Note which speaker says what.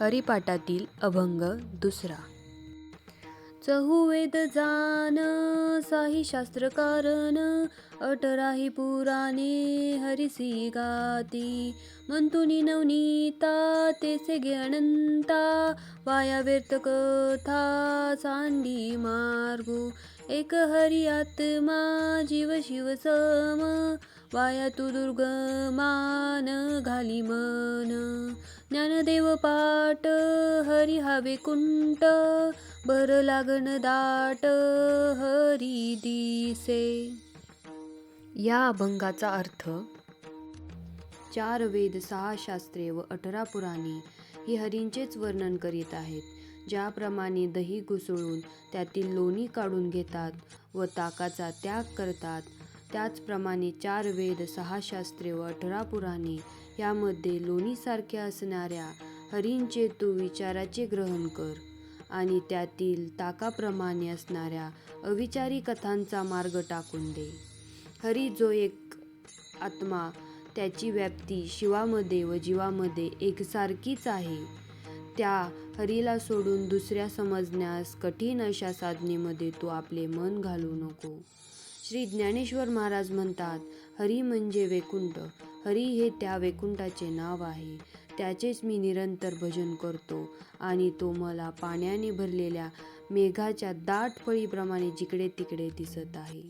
Speaker 1: हरिपाठातील अभंग दुसरा. चहुवेद जान साही शास्त्र कारण अठराही पुराणे हरिसी गाती. मंतुनी नवनीता तेसे गे अनंता वाया व्यर्थ कथा सांडी मार्गू. एक हरी आत्मा जीव शिव सम वाया तू दुर्गमान घाली मन. ज्ञानदेव पाट हरी हवे कुंट बर लागण दाट हरी दिसे. या अभंगाचा अर्थ चार वेद सहा शास्त्रे व अठरा पुराणे ही हरींचेच वर्णन करीत आहेत ज्याप्रमाणे दही घुसळून त्यातील लोणी काढून घेतात व ताकाचा त्याग करतात त्याचप्रमाणे चार वेद सहा शास्त्रे व अठरा पुराणे यामध्ये लोणीसारख्या असणाऱ्या हरींचे तू विचाराचे ग्रहण कर. आणि त्यातील ताकाप्रमाणे असणाऱ्या अविचारी कथांचा मार्ग टाकून दे. हरी जो एक आत्मा त्याची व्याप्ती शिवामध्ये व जीवामध्ये एकसारखीच आहे. त्या हरीला सोडून दुसऱ्या समजण्यास कठीण अशा साधनेमध्ये तू आपले मन घालू नको. श्री ज्ञानेश्वर महाराज म्हणतात हरी म्हणजे वैकुंठ हरी हे त्या वैकुंठाचे नाव आहे त्याचेच मी निरंतर भजन करतो आणि तो मला पाण्याने भरलेल्या मेघाच्या दाट फळीप्रमाणे जिकडे तिकडे दिसत आहे.